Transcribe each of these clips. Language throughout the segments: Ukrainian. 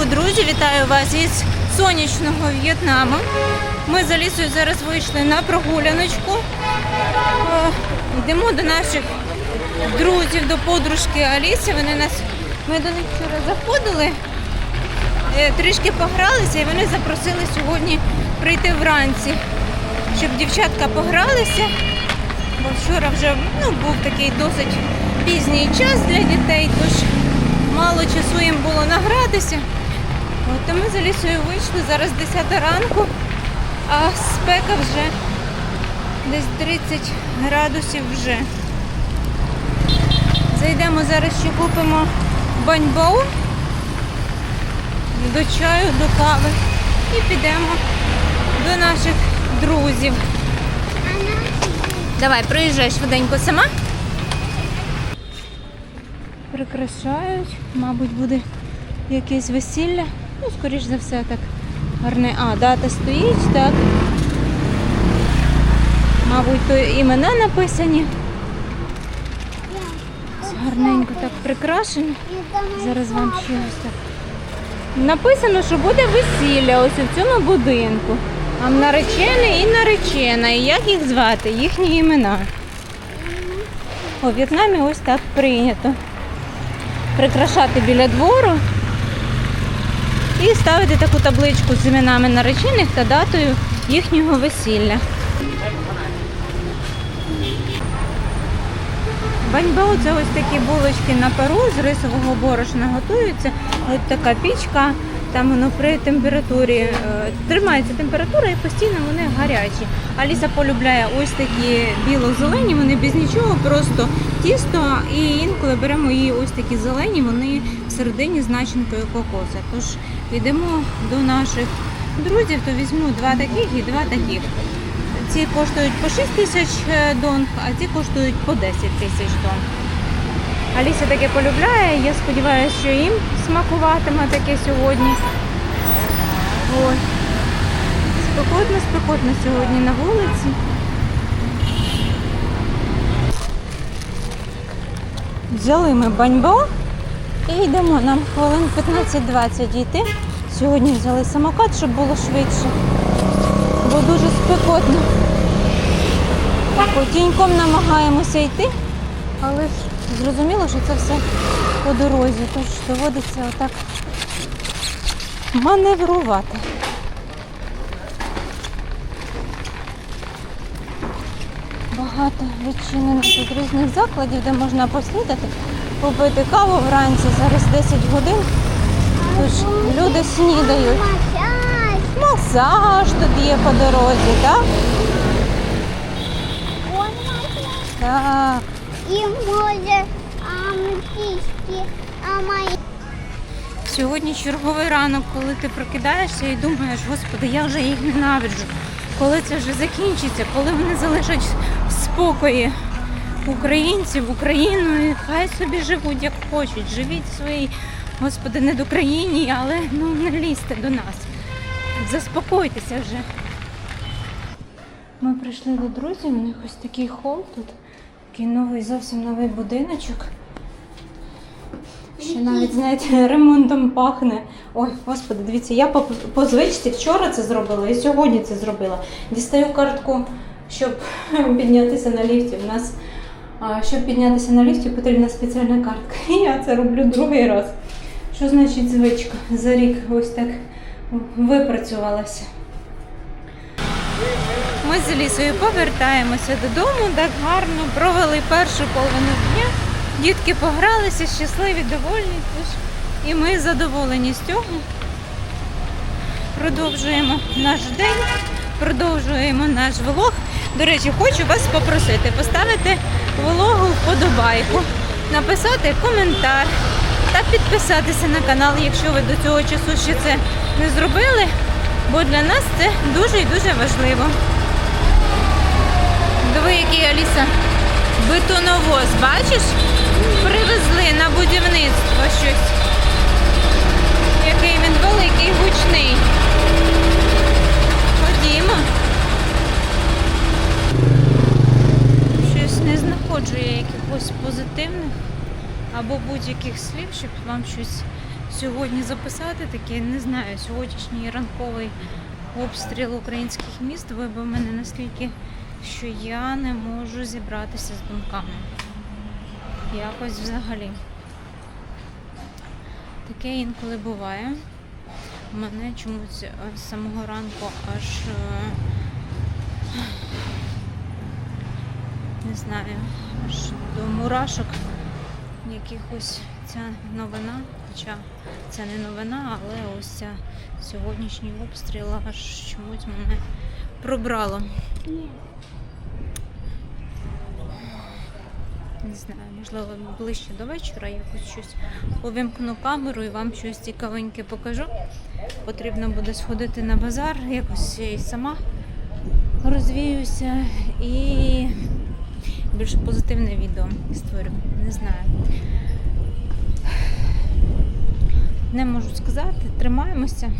раночку, друзі! Вітаю вас із сонячного В'єтнаму. Ми з Алісою зараз вийшли на прогуляночку. Е, Йдемо до наших друзів, до подружки Аліси. Вони нас, ми до них вчора заходили, е, трішки погралися і вони запросили сьогодні прийти вранці, щоб дівчатка погралися. Бо вчора вже ну, був такий досить пізній час для дітей, тож мало часу їм було награтися. От, ми з Алісою вийшли, зараз 10 ранку, а спека вже десь 30 градусів вже. Зайдемо зараз ще купимо баньбоу до чаю, до кави і підемо до наших друзів. Давай, приїжджай швиденько сама. Прикрашають, мабуть, буде якесь весілля. Ну, скоріш за все, так гарне. А, дата стоїть, так. Мабуть, то імена написані. Гарненько так прикрашені. Зараз вам ще ось так. Написано, що буде весілля ось у цьому будинку. А наречений і наречена. І як їх звати? Їхні імена. У В'єтнамі ось так прийнято. Прикрашати біля двору і ставити таку табличку з іменами наречених та датою їхнього весілля. Баньбао це ось такі булочки на пару з рисового борошна готуються. Ось така пічка, там воно при температурі е, тримається температура і постійно вони гарячі. Аліса полюбляє ось такі біло-зелені, вони без нічого, просто тісто. І інколи беремо її ось такі зелені, вони всередині з начинкою кокоса. Тож йдемо до наших друзів, то візьму два таких і два таких. Ці коштують по 6 тисяч е, донг, а ці коштують по 10 тисяч донг. Аліся таке полюбляє, я сподіваюся, що їм смакуватиме таке сьогодні. Ой. Спекотно, спекотно сьогодні на вулиці. Взяли ми баньбо і йдемо. Нам хвилин 15-20 йти. Сьогодні взяли самокат, щоб було швидше бо дуже спекотно. Так, тіньком намагаємося йти, але ж зрозуміло, що це все по дорозі, тож доводиться отак маневрувати. Багато відчинених різних закладів, де можна поснідати, попити каву вранці, зараз 10 годин. Тож люди снідають. Масаж тут є по дорозі, так? Так. И може амтички, а мої. Сьогодні черговий ранок, коли ти прокидаєшся і думаєш, господи, я вже їх ненавиджу. Коли це вже закінчиться, коли вони залишать в спокої українців, Україну, і хай собі живуть як хочуть. Живіть в своїй, господи, не до країні, але ну не лізьте до нас. Заспокойтеся вже. Ми прийшли до друзів, у них ось такий хол тут. Такий новий, зовсім новий будиночок. Ще навіть, знаєте, ремонтом пахне. Ой, господи, дивіться, я по, по звичці вчора це зробила і сьогодні це зробила. Дістаю картку, щоб піднятися на ліфті. У нас, щоб піднятися на ліфті, потрібна спеціальна картка. І я це роблю другий раз. Що значить звичка? За рік ось так випрацювалася. Ми з Лісою повертаємося додому, так гарно провели першу половину дня. Дітки погралися, щасливі, довольні. І ми задоволені з цього. Продовжуємо наш день, продовжуємо наш влог. До речі, хочу вас попросити поставити влогу вподобайку, написати коментар та підписатися на канал, якщо ви до цього часу ще це не зробили, бо для нас це дуже і дуже важливо. Диви, який Аліса бетоновоз, бачиш? Привезли на будівництво щось. Який він великий, гучний. Ходімо. Щось не знаходжу я якихось позитивних або будь-яких слів, щоб вам щось сьогодні записати таке, не знаю, сьогоднішній ранковий обстріл українських міст вибив мене настільки, що я не можу зібратися з думками. Якось взагалі. Таке інколи буває. Мене чомусь е, з самого ранку аж е, не знаю, аж до мурашок якихось ця новина, хоча це не новина, але ось ця сьогоднішній обстріл аж чомусь мене пробрало. Не знаю, можливо, ближче до вечора якось щось увімкну камеру і вам щось цікавеньке покажу. Потрібно буде сходити на базар, якось і сама розвіюся і більш позитивне відео створю. Не знаю. Не можу сказати, тримаємося.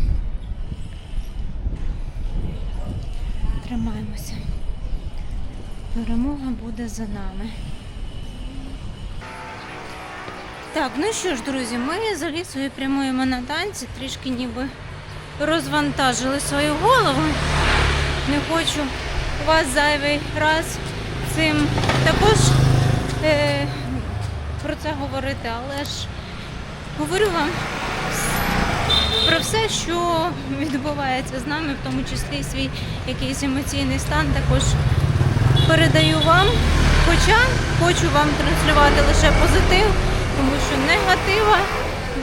Тримаємося. Перемога буде за нами. Так, ну що ж, друзі, ми з Алісою прямуємо на танці, трішки ніби розвантажили свою голову. Не хочу вас зайвий раз цим також е, про це говорити, але ж говорю вам про все, що відбувається з нами, в тому числі свій якийсь емоційний стан також передаю вам. Хоча хочу вам транслювати лише позитив, тому що негатива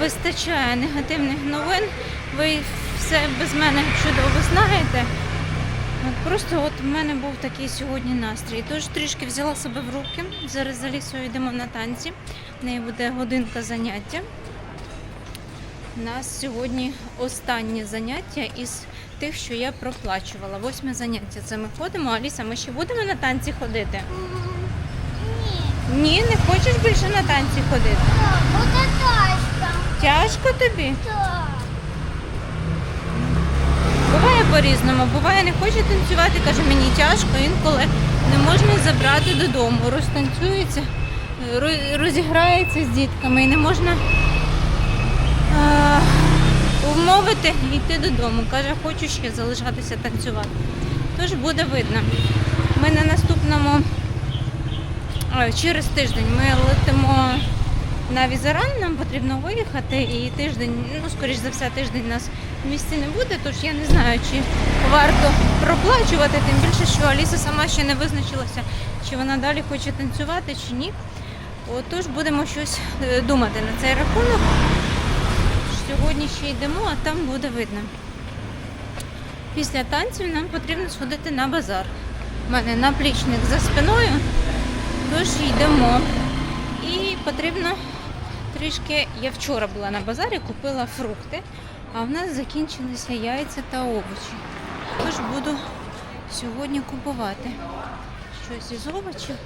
вистачає негативних новин. Ви все без мене чудово знаєте. От просто от в мене був такий сьогодні настрій. Тож трішки взяла себе в руки. Зараз за лісою йдемо на танці. В неї буде годинка заняття. У нас сьогодні останнє заняття із тих, що я проплачувала. Восьме заняття. Це ми ходимо. Аліса, ми ще будемо на танці ходити? Ні. Ні, не хочеш більше на танці ходити. Так, буде тачка. Тяжко тобі? Так. Буває по-різному. Буває, не хоче танцювати, каже, мені тяжко, інколи не можна забрати додому. Розтанцюється, розіграється з дітками і не можна е, вмовити йти додому. Каже, хочу ще залишатися танцювати. Тож буде видно. Ми на наступному е, через тиждень ми летимо на Візаран, нам потрібно виїхати і тиждень, ну скоріш за все, тиждень нас в місті не буде, тож я не знаю, чи варто проплачувати, тим більше, що Аліса сама ще не визначилася, чи вона далі хоче танцювати, чи ні. Отож будемо щось е, думати на цей рахунок. Сьогодні ще йдемо, а там буде видно. Після танців нам потрібно сходити на базар. У мене наплічник за спиною, тож йдемо. І потрібно трішки. Я вчора була на базарі, купила фрукти, а в нас закінчилися яйця та овочі. Тож буду сьогодні купувати щось із овочів.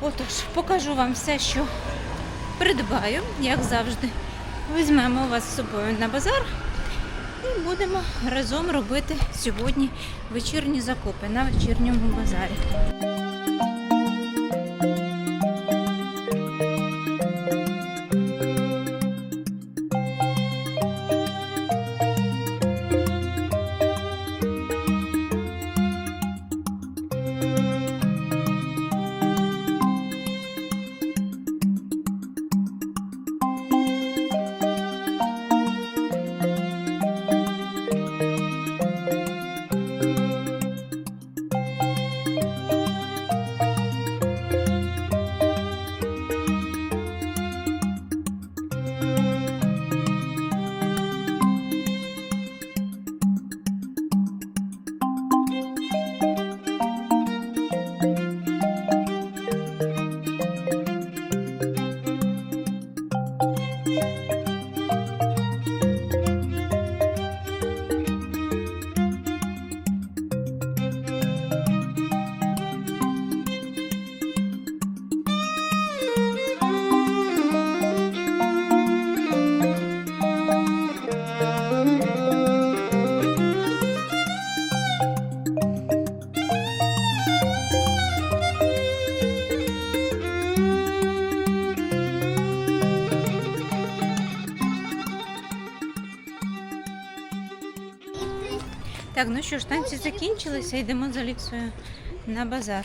Отож, покажу вам все, що придбаю, як завжди. Візьмемо вас з собою на базар і будемо разом робити сьогодні вечірні закупи на вечірньому базарі. Так, ну що ж, танці закінчилися, йдемо за Ліксою на базар.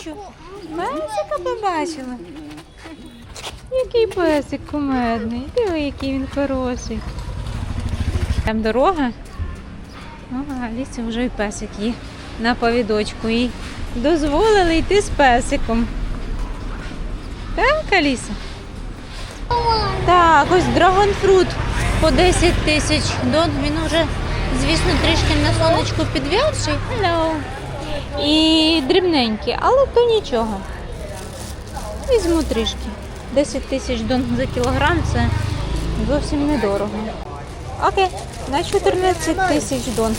Що? Песика побачила? Який песик кумедний. Диви, який він хороший. Там дорога. Ага, Алісі вже і песик є на повідочку. І дозволили йти з песиком. Так, Аліса? Так, ось драгонфрут по 10 тисяч дон. Він уже, звісно, трішки на сонечку підв'явший. І дрібненький, але то нічого. Візьму трішки. 10 тисяч дон за кілограм це зовсім недорого. Окей, на 14 тисяч дон.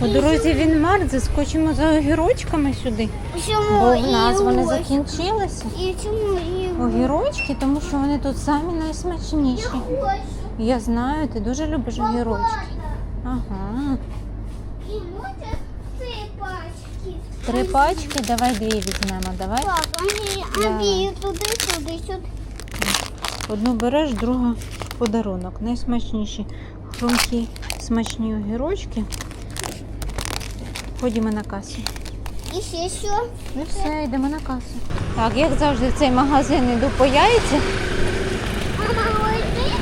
По дорозі він март, заскочимо за огірочками сюди. Чому Бо в нас і вони ось? закінчилися. І чому і Огірочки, тому що вони тут самі найсмачніші. ось? Я знаю, ти дуже любиш огірочки. Ага. І може три пачки. Три пачки, давай дві візьмемо. Давай. Так, вони Да. обі туди, туди, сюди. Одну береш, другу подарунок. Найсмачніші хрумкі смачні огірочки. Ходімо на касу. І ще що? Ну все, йдемо на касу. Так, як завжди, в цей магазин йду по яйця. Мама, ось ти?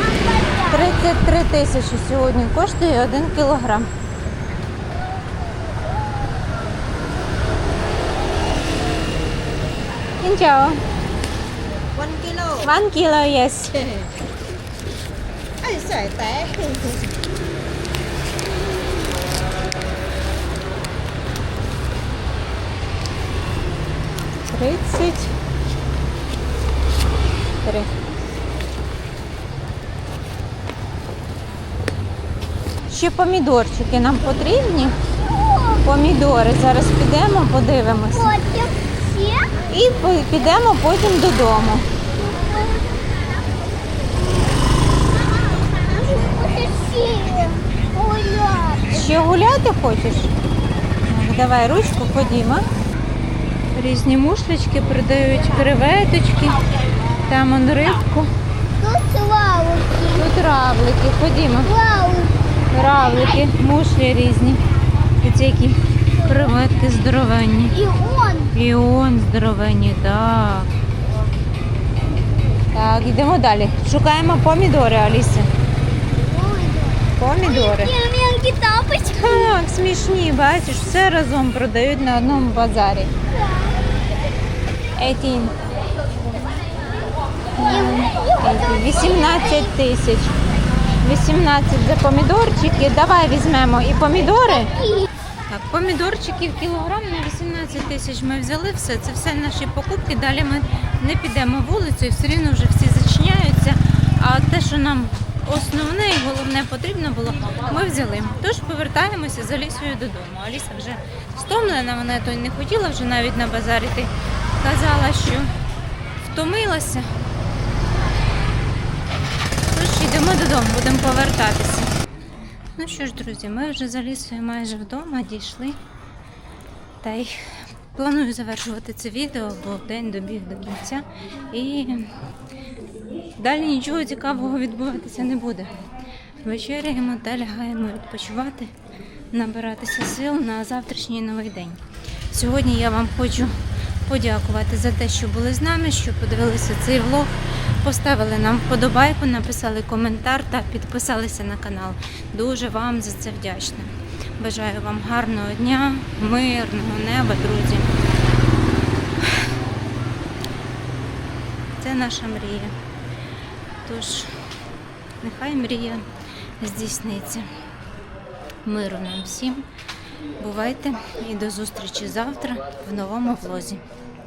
А, а, 33 тисячі сьогодні коштує 1 кілограм. Ciao. One kilo. One kilo, yes. Ai xài té. 33. Ще помідорчики нам потрібні. Помідори. Зараз підемо, подивимося. І підемо потім додому. Ще? Гуляти хочеш? Давай ручку, ходімо. Різні мушлечки продають креветочки, там он рибку. Тут лавки. Тут равлики, ходімо. Лавки. Равлики, мушлі різні. Оці які креветки здоровенні. І он. І он здоровенні, так. Так, йдемо далі. Шукаємо помідори, Аліса. Помідори. Ні, м'які тапочки. Так, смішні, бачиш, все разом продають на одному базарі. 18. 18 тисяч. 18 за помідорчики. Давай візьмемо і помідори. Так, помідорчиків кілограм на 18 тисяч ми взяли все. Це все наші покупки. Далі ми не підемо вулицею, все рівно вже всі зачиняються. А те, що нам основне і головне потрібно було, ми взяли. Тож повертаємося за лісою додому. Аліса вже стомлена, вона то не хотіла вже навіть на базар іти. Казала, що втомилася. Тож йдемо додому, будемо повертатися. Ну що ж, друзі, ми вже за лісою майже вдома дійшли. Та й планую завершувати це відео, бо день добіг до кінця. І далі нічого цікавого відбуватися не буде. Вечеряємо та лягаємо відпочивати, набиратися сил на завтрашній новий день. Сьогодні я вам хочу подякувати за те, що були з нами, що подивилися цей влог, поставили нам вподобайку, написали коментар та підписалися на канал. Дуже вам за це вдячна. Бажаю вам гарного дня, мирного неба, друзі. Це наша мрія. Тож, нехай мрія здійсниться. Миру нам всім. Бувайте і до зустрічі завтра в новому влозі.